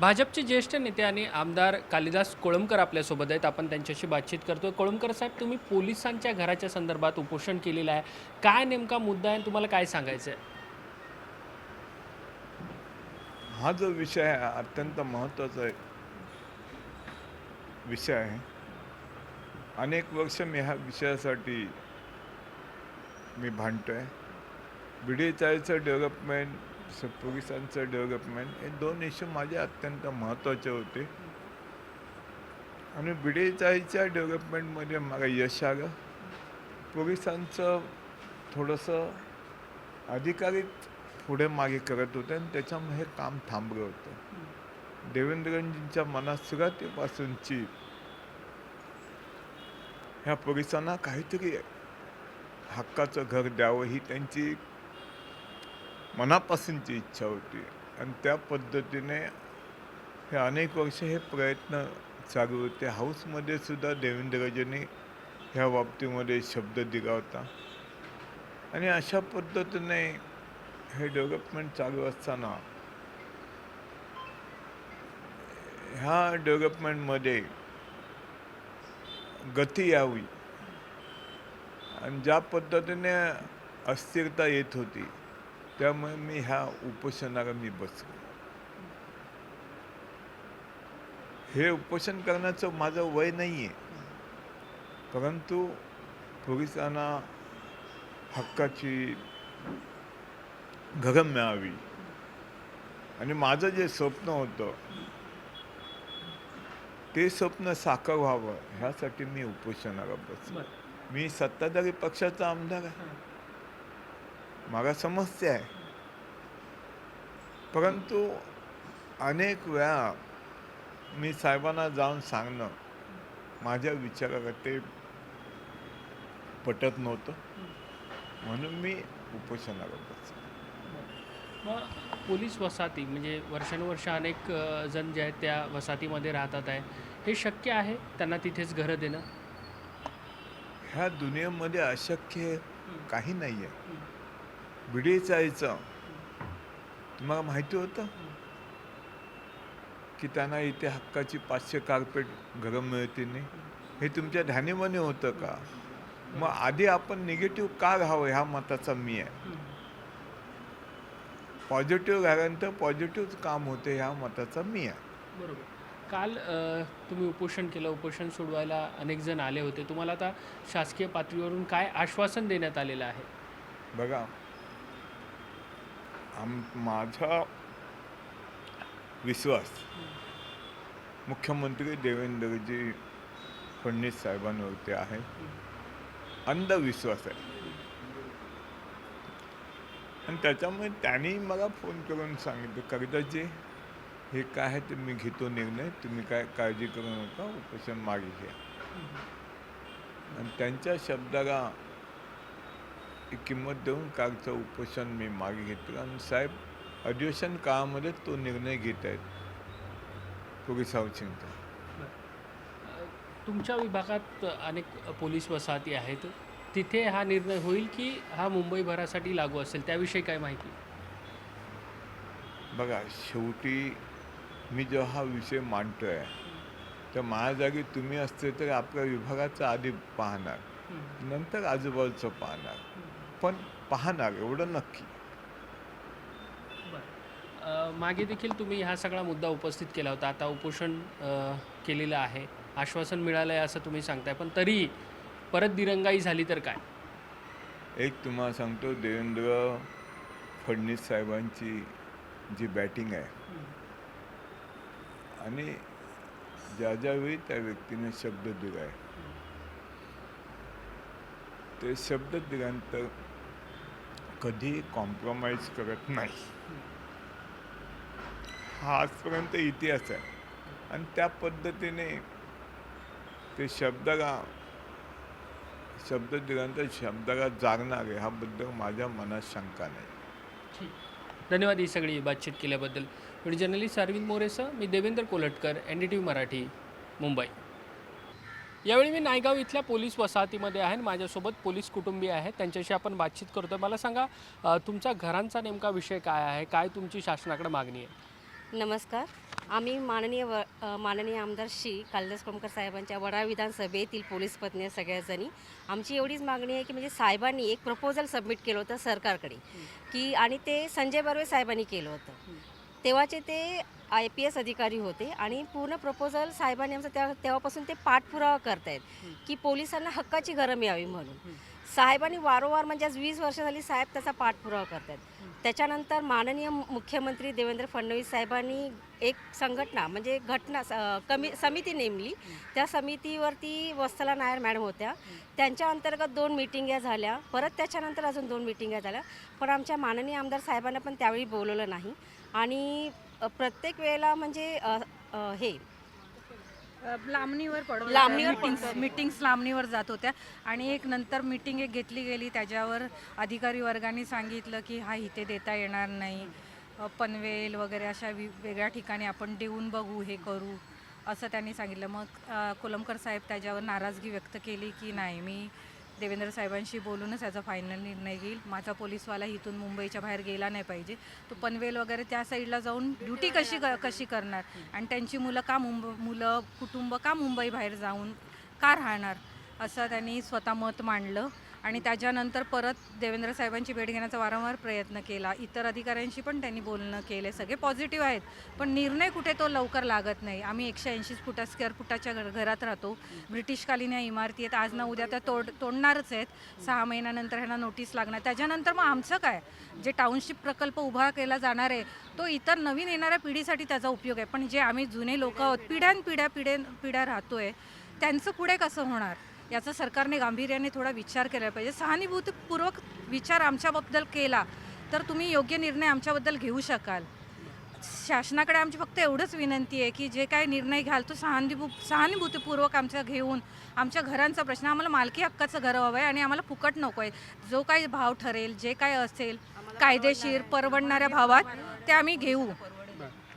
भाजपचे ज्येष्ठ नेते आणि आमदार कालिदास कोळंबकर आपल्यासोबत आहेत. आपण त्यांच्याशी बातचीत करतोय. कोळंबकर साहेब तुम्ही पोलिसांच्या घराच्या संदर्भात उपोषण केलेलं आहे. काय नेमका मुद्दा आहे आणि तुम्हाला काय सांगायचं आहे? हा जो विषय आहे अत्यंत महत्त्वाचा आहे विषय आहे. अनेक वर्ष मी ह्या विषयासाठी मी भांडतो आहे बी डी चाळीचं डेव्हलपमेंट पोलिसांचं डेव्हलपमेंट हे दोन इश्यू माझे अत्यंत महत्त्वाचे होते. आणि बीडी डेव्हलपमेंटमध्ये मला यश आलं. पोलिसांचं थोडंसं अधिकारीत पुढे मागे करत होते आणि त्याच्यामुळे हे काम थांबलं होतं. देवेंद्रजींच्या मनात सुरुवातीपासूनची ह्या पोलिसांना काहीतरी हक्काचं घर द्यावं ही त्यांची मनापासूनची इच्छा होती. आणि त्या पद्धतीने हे अनेक वर्ष हे प्रयत्न चालू होते. हाऊसमध्ये सुद्धा देवेंद्रजींनी ह्या बाबतीमध्ये शब्द दिला होता. आणि अशा पद्धतीने हे डेव्हलपमेंट चालू असताना ह्या डेव्हलपमेंटमध्ये गती यावी. आणि ज्या पद्धतीने अस्थिरता येत होती त्यामुळे मी ह्या उपोषणाला मी बसलो. हे उपोषण करण्याचं माझं वय नाही आहे परंतु पोलिसांना हक्काची घरं मिळावी. आणि माझं जे स्वप्न होतं ते स्वप्न साकार व्हावं ह्यासाठी मी उपोषणाला बसलो. मी सत्ताधारी पक्षाचा आमदार आहे. मला समस्या आहे. परंतु अनेक वेळा मी साहेबांना जाऊन सांगणं माझ्या विचाराला ते पटत नव्हतं. म्हणून मी उपोषणाला बसलो. मग पोलीस वसाहती म्हणजे वर्षानुवर्ष अनेक जण जे आहेत त्या वसाहतीमध्ये राहतात आहे. हे शक्य आहे त्यांना तिथेच घरं देणं? ह्या दुनियेमध्ये अशक्य काही नाही आहे बिडी चायचं तुम्हाला माहिती होतं? की त्यांना इथे हक्काची पाचशे कार्पेट घरं मिळतील नाही. हे तुमच्या ध्यानीमनी होतं का? मग आधी आपण निगेटिव्ह का राहावं ह्या मताचा मी आहे. पॉझिटिव्ह राहिल्यानंतर पॉझिटिव्ह काम होते ह्या मताचा मी आहे. बरोबर. काल तुम्ही उपोषण केलं उपोषण सोडवायला अनेक जण आले होते. तुम्हाला आता शासकीय पातळीवरून काय आश्वासन देण्यात आलेलं आहे? बघा आम माझा विश्वास मुख्यमंत्री देवेंद्रजी फडणवीस साहेबांवरती आहे. अंधविश्वास आहे. आणि त्याच्यामुळे त्यांनी मला फोन करून सांगितलं कविताजी हे काय आहे ते मी घेतो निर्णय तुम्ही काय काळजी करू नका उपोषण मागे घ्या. आणि त्यांच्या शब्दाला किंमत देऊन कालचं उपोषण मी मागे घेतलं. आणि साहेब अधिवेशन काळामध्ये तो निर्णय घेत आहेत. हाऊसिंगचा अ, तुमच्या विभागात अनेक पोलीस वसाहती आहेत. तिथे हा निर्णय होईल की हा मुंबईभरासाठी लागू असेल? त्याविषयी काय माहिती? बघा शेवटी मी जेव्हा हा विषय मांडतोय तर माझ्या जागी तुम्ही असते तर आपल्या विभागाचं आधी पाहणार. नंतर आजूबाजूचं पाहणार. पण पाहणार एवढं नक्की. मागे देखील तुम्ही हा सगळा मुद्दा उपस्थित केला होता. आता उपोषण केलेलं आहे. आश्वासन मिळालं आहे असं तुम्ही सांगताय. पण तरी परत दिरंगाई झाली तर काय? एक तुम्हाला सांगतो देवेंद्र फडणवीस साहेबांची जी बॅटिंग आहे. आणि ज्या ज्यावेळी त्या व्यक्तीने शब्द दिला आहे ते शब्द दिल्यानंतर कधी कॉम्प्रोमाइज करत नाही. हा आजपर्यंत इतिहास आहे. आणि त्या पद्धतीने ते शब्दाला शब्द दिल्यानंतर शब्दाला जागणार आहे ह्याबद्दल माझ्या मनात शंका नाही. धन्यवाद ही सगळी बातचीत केल्याबद्दल. व्हिडिओ जर्नलिस्ट अरविंद मोरेसह मी Devendra Kolatkar N D T V Marathi Mumbai. यावेळी मी नायगाव इथल्या पोलीस वसाहतीमध्ये आहे आणि माझ्यासोबत पोलीस कुटुंबीय आहेत. त्यांच्याशी आपण बातचीत करतोय. मला सांगा तुमचा घरांचा नेमका विषय काय आहे? काय तुमची शासनाकडे मागणी आहे? नमस्कार. आम्ही माननीय व माननीय आमदार श्री कालिदास कोमकर साहेबांच्या वडा विधानसभेतील पोलीस पत्नी सगळ्याजणी. आमची एवढीच मागणी आहे की म्हणजे साहेबांनी एक प्रपोजल सबमिट केलं होतं सरकारकडे. की आणि ते संजय बर्वे साहेबांनी केलं होतं. तेव्हाचे ते आय पी एस अधिकारी होते आणि पूर्ण प्रपोजल साहेबांनी आमचं त्या तेव्हापासून ते पाठपुरावा करतायत की पोलिसांना हक्काची घरं मिळावी म्हणून. साहेबांनी वारंवार म्हणजे आज वीस वर्ष झाली साहेब त्याचा पाठपुरावा करतात त्याच्यानंतर माननीय मुख्यमंत्री देवेंद्र फडणवीस साहेबांनी एक संघटना म्हणजे घटना स- कमी समिती नेमली. त्या समितीवरती वत्सला नायर मॅडम होत्या. त्यांच्या अंतर्गत दोन मिटिंग्या झाल्या. परत त्याच्यानंतर अजून दोन मिटिंग्या झाल्या. पण आमच्या माननीय आमदार साहेबांना पण त्यावेळी बोलवलं नाही. आणि प्रत्येक वेळेला म्हणजे अ, अ, हे. लांबणीवर पडवलं लांबणीवर मीटिंग्स लांबणीवर जात होत्या. आणि एक नंतर मीटिंग एक घेतली गेली. त्याच्यावर अधिकारी वर्गाने सांगितलं की हा इथे देता येणार नाही. अ, पनवेल वगैरे अशा वि वेगळ्या ठिकाणी आपण देऊन बघू हे करू. असं त्यांनी सांगितलं. मग अ, कोलमकर साहेब त्याच्यावर नाराजगी व्यक्त केली की नाही मी देवेंद्र साहेबांशी बोलूनच याचा फायनल निर्णय घेईल. माझा पोलीसवाला इथून मुंबईच्या बाहेर गेला नाही पाहिजे. तो पनवेल वगैरे त्या साईडला जाऊन ड्युटी कशी क कशी करणार? आणि त्यांची मुलं का मुंब मुलं कुटुंब का मुंबई बाहेर जाऊन का राहणार? असं त्यांनी स्वतः मत मांडलं. आणि त्याच्यानंतर परत देवेंद्र साहेबांची भेट घेण्याचा वारंवार प्रयत्न केला. इतर अधिकाऱ्यांशी पण त्यांनी बोलणं केले. सगळे पॉझिटिव्ह आहेत. पण निर्णय कुठे तो लवकर लागत नाही. आम्ही एकशे ऐंशी फुटा स्क्वेअर फुटाच्या घरात राहतो. ब्रिटिशकालीन या इमारती आहेत. आज ना उद्या त्या तोड तोडणारच आहेत. सहा महिन्यानंतर ह्यांना नोटीस लागणार. त्याच्यानंतर मग आमचं काय? जे टाउनशिप प्रकल्प उभा केला जाणार आहे तो इतर नवीन येणाऱ्या पिढीसाठी त्याचा उपयोग आहे. पण जे आम्ही जुने लोक आहोत पिढ्यानपिढ्या पिढ्या पिढ्या राहतोय त्यांचं पुढे कसं होणार? याचा सरकारने गांभीर्याने थोडा विचार केला पाहिजे. सहानुभूतीपूर्वक विचार आमच्याबद्दल केला तर तुम्ही योग्य निर्णय आमच्याबद्दल घेऊ शकाल. शासनाकडे आमची फक्त एवढंच विनंती आहे की जे काही निर्णय घ्याल तो सहानुभू सहानुभूतीपूर्वक आमच्या घेऊन आमच्या घरांचा प्रश्न आम्हाला मालकी हक्काचं घर हवं आहे आणि आम्हाला फुकट नको आहे. जो काही भाव ठरेल जे काय असेल कायदेशीर परवडणाऱ्या भावात ते आम्ही घेऊ.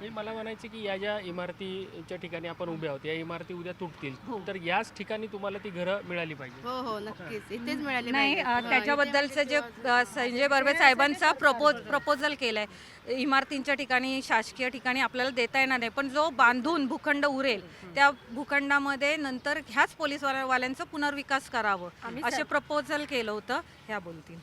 म्हणजे मला म्हणायचं की या ज्या इमारतीच्या ठिकाणी आपण उभे आहोत या इमारती उद्या तुटतील. हो. तर याच ठिकाणी तुम्हाला ती घरं मिळाली पाहिजे. हो हो नक्कीच. इथेच मिळाली नाही. अ, हो, त्याच्याबद्दलचं जे अ, संजय बर्वे साहेबांचा प्रपोज प्रपोजल केलाय. इमारतींच्या ठिकाणी शासकीय ठिकाणी आपल्याला देता येणार नाही. पण जो बांधून भूखंड उरेल त्या भूखंडामध्ये नंतर ह्याच पोलीस वाल्या- वाल्यांचं पुनर्विकास करावं. असे प्रपोजल केलं होतं ह्या बोलतील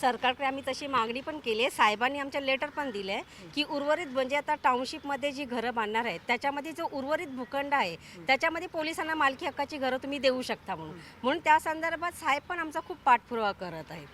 सरकारकडे आम्ही तशी मागणी पण केली आहे. साहेबांनी आमच्या लेटर पण दिले आहे की उर्वरित म्हणजे आता टाउनशिपमध्ये जी घरं बांधणार आहेत त्याच्यामध्ये जो उर्वरित भूखंड आहे त्याच्यामध्ये पोलिसांना मालकी हक्काची घरं तुम्ही देऊ शकता म्हणून. म्हणून त्या संदर्भात साहेब पण आमचा खूप पाठपुरावा करत आहेत.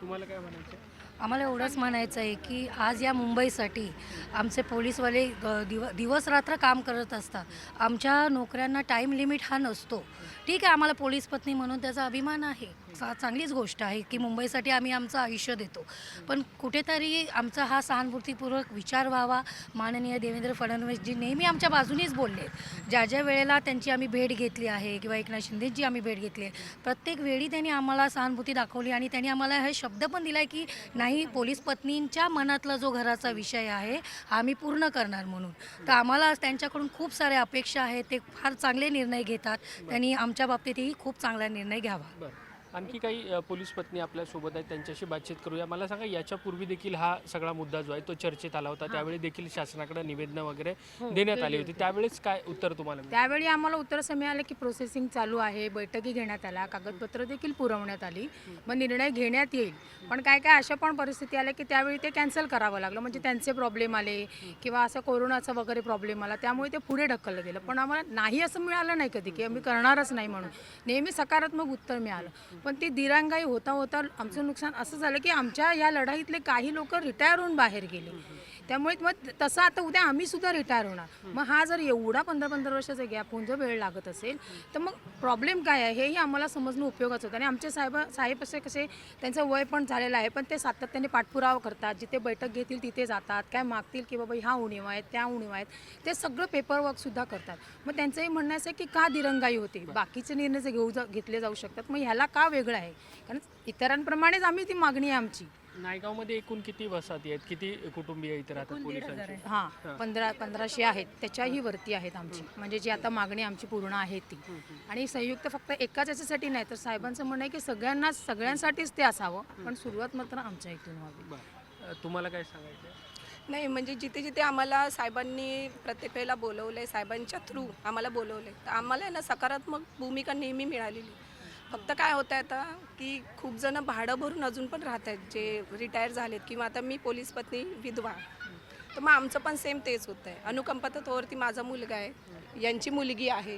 तुम्हाला काय म्हणायचं आम्हाला एवढंच म्हणायचं आहे की आज या मुंबईसाठी आमचे पोलीसवाले दिव दिवस रात्र काम करत असतात. आमच्या नोकऱ्यांना टाईम लिमिट हा नसतो. ठीक आहे आम्हाला पोलीस पत्नी म्हणून त्याचा अभिमान आहे. चा चांगलीच गोष्ट आहे की मुंबईसाठी आम्ही आमचं आयुष्य देतो. पण कुठेतरी आमचा हा सहानुभूतीपूर्वक विचार व्हावा. माननीय देवेंद्र फडणवीसजी नेहमी आमच्या बाजूनेच बोलले. ज्या ज्या वेळेला त्यांची आम्ही भेट घेतली आहे किंवा एकनाथ शिंदेची आम्ही भेट घेतली आहे प्रत्येक वेळी त्यांनी आम्हाला सहानुभूती दाखवली आणि त्यांनी आम्हाला हे शब्द पण दिला आहे की नाही पोलीस पत्नींच्या मनातला जो घराचा विषय आहे हा आम्ही पूर्ण करणार म्हणून. तर आम्हाला त्यांच्याकडून खूप साऱ्या अपेक्षा आहेत ते फार चांगले निर्णय घेतात. त्यांनी आमच्या बाबतीतही खूप चांगला निर्णय घ्यावा. बरं. आणखी काही पोलीस पत्नी आपल्यासोबत आहेत त्यांच्याशी बातचीत करूया. मला सांगा याच्यापूर्वी देखील हा सगळा मुद्दा जो आहे तो चर्चेत आला होता. त्यावेळी देखील शासनाकडे निवेदनं वगैरे देण्यात आली होती. त्यावेळेस काय उत्तर तुम्हाला? त्यावेळी आम्हाला उत्तर असं मिळालं की प्रोसेसिंग चालू आहे बैठकी घेण्यात आल्या कागदपत्र देखील पुरवण्यात आली. मग निर्णय घेण्यात येईल. पण काय काय अशा पण परिस्थिती आल्या की त्यावेळी ते कॅन्सल करावं लागलं. म्हणजे त्यांचे प्रॉब्लेम आले किंवा असं कोरोनाचा वगैरे प्रॉब्लेम आला त्यामुळे ते पुढे ढकललं गेलं. पण आम्हाला नाही असं मिळालं नाही कधी की आम्ही करणारच नाही म्हणून. नेहमी सकारात्मक उत्तर मिळालं. पण ती दिरांगाई होता होता आमचं नुकसान असं झालं की आमच्या या लढाईतले काही लोक रिटायर होऊन बाहेर गेले. त्यामुळे मग तसं आता उद्या आम्ही सुद्धा रिटायर होणार. मग हा जर एवढा पंधरा पंधरा वर्षाचा गॅप होऊन जर वेळ लागत असेल तर मग प्रॉब्लेम काय आहे? हेही आम्हाला समजणं उपयोगाचं होतं. आणि आमचे साहेब साहेब असे कसे त्यांचं वय पण झालेलं आहे पण ते सातत्याने पाठपुरावा करतात. जिथे बैठक घेतील तिथे जातात. काय मागतील की बाबा ह्या उणीव आहेत त्या उणीव आहेत. ते सगळं पेपरवर्क सुद्धा करतात. मग त्यांचंही म्हणणं असं आहे की का दिरंगाई होते? बाकीचे निर्णय जे घेऊ जा घेतले जाऊ शकतात. मग ह्याला का वेगळं आहे? कारण इतरांप्रमाणेच आम्ही ती मागणी आहे आमची. नायगावमध्ये एकूण किती वसाहती आहेत? किती कुटुंबीय इथे राहतात पोलिसांची? हां. पंधरा पंधराशे आहेत. त्याच्याही वरती आहेत आमची. म्हणजे जी आता मागणी आमची पूर्ण आहे ती. आणि संयुक्त फक्त एकाच याच्यासाठी नाही तर साहेबांचं म्हणणं आहे की सगळ्यांना सगळ्यांसाठीच ते असावं. पण सुरुवात मात्र आमच्या इथून व्हावी. तुम्हाला काय सांगायचं? नाही म्हणजे जिथे जिथे आम्हाला साहेबांनी प्रत्येक वेळेला बोलवलं आहे साहेबांच्या थ्रू आम्हाला बोलवलं आहे तर आम्हाला आहे ना सकारात्मक भूमिका नेहमी मिळालेली फक्त काय होतं आहे आता की खूप जण भाडं भरून अजून पण राहत आहेत जे रिटायर झालेत. किंवा आता मी पोलीस पत्नी विधवा. तर मग आमचं पण सेम तेच होतं आहे अनुकंपा तत्वावरती माझा मुलगा आहे. यांची मुलगी आहे.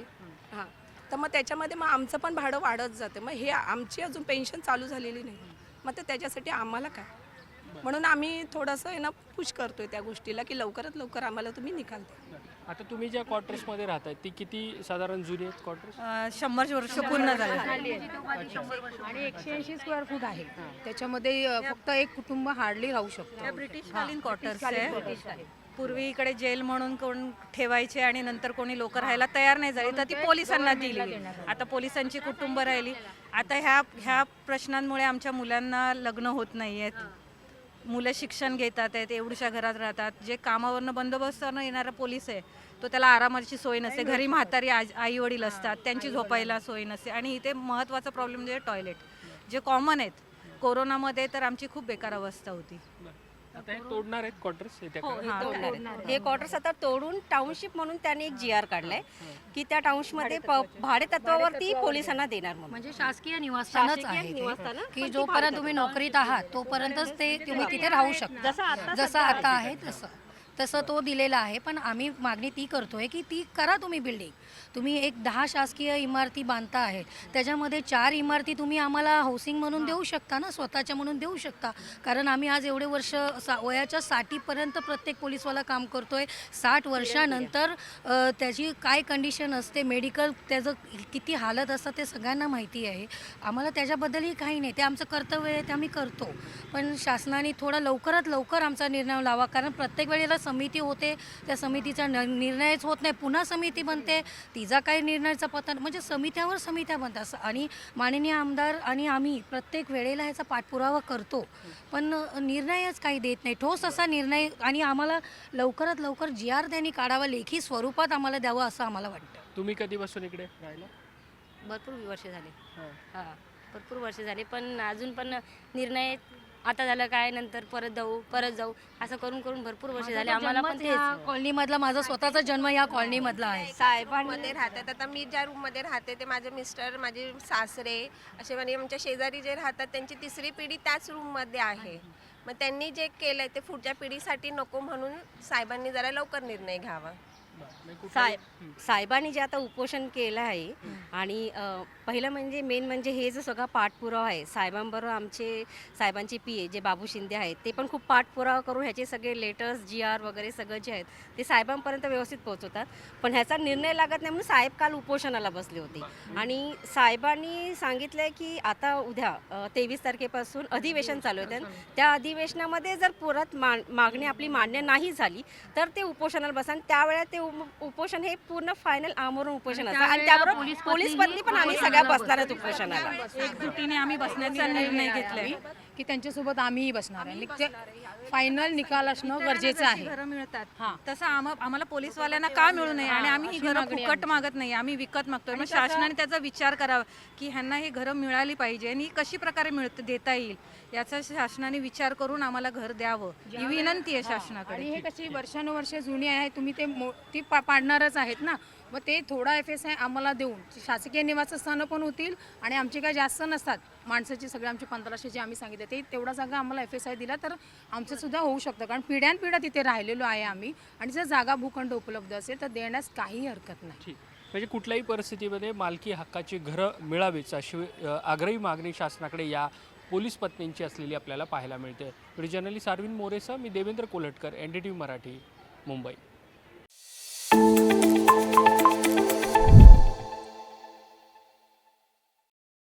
हां. तर मग त्याच्यामध्ये मग आमचं पण भाडं वाढत जातं. मग हे आमची अजून पेन्शन चालू झालेली नाही. मग तर त्याच्यासाठी आम्हाला काय? म्हणून आम्ही थोडंसं आहे ना पुश करतोय त्या गोष्टीला की लवकरात लवकर आम्हाला तुम्ही निकाल द्या. आता तुम्ही ज्या क्वार्टर्समध्ये राहताय ती किती साधारण जुनी आहेत क्वार्टर्स अ, शंभर वर्ष पूर्ण झाले. आणि एकशे ऐंशी स्क्वेअर फूट आहे. त्याच्यामध्ये अ, फक्त एक कुटुंब हार्डली राहू शकतो. ब्रिटिशकालीन क्वार्टर्स आहे. पूर्वी इकडे जेल म्हणून कोण ठेवायचे आणि नंतर कोणी लोक राहायला तयार नाही झाली. तर ती पोलिसांना दिली. आता पोलिसांची कुटुंब राहिली. आता ह्या ह्या प्रश्नांमुळे आमच्या मुलांना लग्न होत नाही आहेत मुलं शिक्षण घेतात आहेत एवढ्याशा घरात राहतात. जे कामावरनं बंदोबस्तानं येणारा पोलीस आहे तो त्याला आरामाची सोय नसते. घरी म्हातारी आई वडील असतात त्यांची झोपायला सोय नसते. आणि इथे महत्त्वाचा प्रॉब्लेम म्हणजे टॉयलेट जे कॉमन आहेत कोरोनामध्ये तर आमची खूप बेकार अवस्था होती. आता हे तोडणार आहेत क्वार्टर्स येत्या हो, काळात? हे तोडणार आहेत. हे क्वार्टर्स आता तोडून टाउनशिप म्हणून त्यांनी एक जी आर काढलाय की त्या टाउनशिपमध्ये भाडे तत्वावरती पोलिसांना देणार म्हणून. म्हणजे शासकीय निवासस्थानच शासकीय आहे ते. निवासस्थानं, की ती जोपर्यंत तुम्ही नोकरीत आहात तोपर्यंतच ते तुम्ही तिथे राहू शकता. आता जसं आता आहे तसं. तसं तो दिलेला आहे पण आम्ही मागणी ती करतोय की ती करा तुम्ही बिल्डिंग तुम्ही एक दहा शासकीय इमारती बांधता आहे. त्याच्यामध्ये चार इमारती तुम्ही आम्हाला हाऊसिंग म्हणून देऊ शकता ना? स्वतःच्या म्हणून देऊ शकता. कारण आम्ही आज एवढे वर्ष सा वयाच्या साठीपर्यंत प्रत्येक पोलीसवाला काम करतो आहे साठ वर्षानंतर त्याची काय कंडिशन असते मेडिकल त्याचं किती हालत असतं ते सगळ्यांना माहिती आहे. आम्हाला त्याच्याबद्दलही काही नाही. ते आमचं कर्तव्य आहे ते आम्ही करतो. पण शासनाने थोडा लवकरात लवकर आमचा निर्णय लावा. कारण प्रत्येक वेळेला समिती होते. त्या समितीचा न निर्णयच होत नाही. पुन्हा समिती बनते. तिचा काही निर्णयाचा पत्ता म्हणजे समित्यावर समित्या बनतात. आणि माननीय आमदार आणि आम्ही प्रत्येक वेळेला ह्याचा पाठपुरावा करतो. पण निर्णयच काही देत नाही. ठोस असा निर्णय आणि आम्हाला लवकरात लवकर जी आर त्यांनी काढावा लेखी स्वरूपात आम्हाला द्यावं असं आम्हाला वाटतं. तुम्ही कधीपासून इकडे राहिला? भरपूर वर्ष झाले. हां. हां. भरपूर वर्ष झाले. पण अजून पण निर्णय आता झालं काय नंतर परत जाऊ परत जाऊ असं करून करून भरपूर वर्ष झाले. आम्हाला पण तेच. कॉलनीमधला माझा स्वतःचा जन्म या कॉलनीमधला आहे. साहेबांनी मध्ये राहतात आता मी ज्या रूममध्ये राहते ते माझे मिस्टर माझे सासरे असे म्हणजे आमच्या शेजारी जे राहतात त्यांची तिसरी पिढी त्याच रूममध्ये आहे. मग त्यांनी जे केलंय ते पुढच्या पिढीसाठी नको म्हणून साहेबांनी जरा लवकर निर्णय घ्यावा. साहेब साहेबांनी जे आता उपोषण केलं आहे आणि अ, पहिलं म्हणजे मेन म्हणजे हे जो सगळा पाठपुरावा आहे साहेबांबरोबर आमचे साहेबांचे पी ए जे बाबू शिंदे आहेत ते पण खूप पाठपुरावा करून ह्याचे सगळे लेटर्स जी आर वगैरे सगळं जे आहेत ते साहेबांपर्यंत व्यवस्थित पोहोचवतात. पण ह्याचा निर्णय लागत नाही म्हणून साहेब काल उपोषणाला बसले होते. आणि साहेबांनी सांगितलंय की आता उद्या तेवीस तारखेपासून अधिवेशन चालू आहे त्या अधिवेशनामध्ये जर परत मा मागणी आपली मान्य नाही झाली तर ते उपोषणाला बसा आणि त्यावेळेला ते उपोषण हे पूर्ण फायनल आमरण उपोषण असतं. आणि त्याबरोबर पोलीस बदली पण आम्ही सगळ्या बसणार आहेत उपोषणाला. एकजुटीने आम्ही बसण्याचा निर्णय घेतलाय. की त्यांच्यासोबत आम्हीही बसणार आहे. फायनल निकाल असणं गरजेचं आहे. घरं मिळतात हां. तसं आम- आम्हाला पोलीसवाल्यांना का मिळू नये? आणि आम्ही ही घरं फुकट मागत नाही. आम्ही विकत मागतोय. मग शासनाने त्याचा विचार करावा की ह्यांना ही घरं मिळाली पाहिजे आणि ही कशी प्रकारे मिळत देता येईल याचा शासनाने विचार करून आम्हाला घर द्यावं. ही विनंती आहे आणि शासनाकडे. हे कशी वर्षानुवर्ष जुनी आहे तुम्ही ते मो- ती पा पाडणारच आहेत ना? मग ते थोडा एफ एस आय आम्हाला देऊन. शासकीय निवासस्थानं पण होतील आणि आमचे काय जास्त नसतात. माणसाची सगळे आमचे पंधराशे जे आम्ही सांगितले ते तेवढा जागा आम्हाला एफ एस आय दिला तर आमचं सुद्धा होऊ शकतं. कारण पिढ्यानपिढ्या तिथे राहिलेलो आहे आम्ही आणि जर जागा भूखंड उपलब्ध असेल तर देण्यास काही हरकत नाही. म्हणजे कुठल्याही परिस्थितीमध्ये मालकी हक्काची घरं मिळावीच अशी आग्रही मागणी शासनाकडे या पोलीस पत्नींची असलेली आपल्याला पाहायला मिळते. रिजनली जर्नलिस्ट अरविंद मोरेसह मी Devendra Kolatkar N D T V Marathi Mumbai.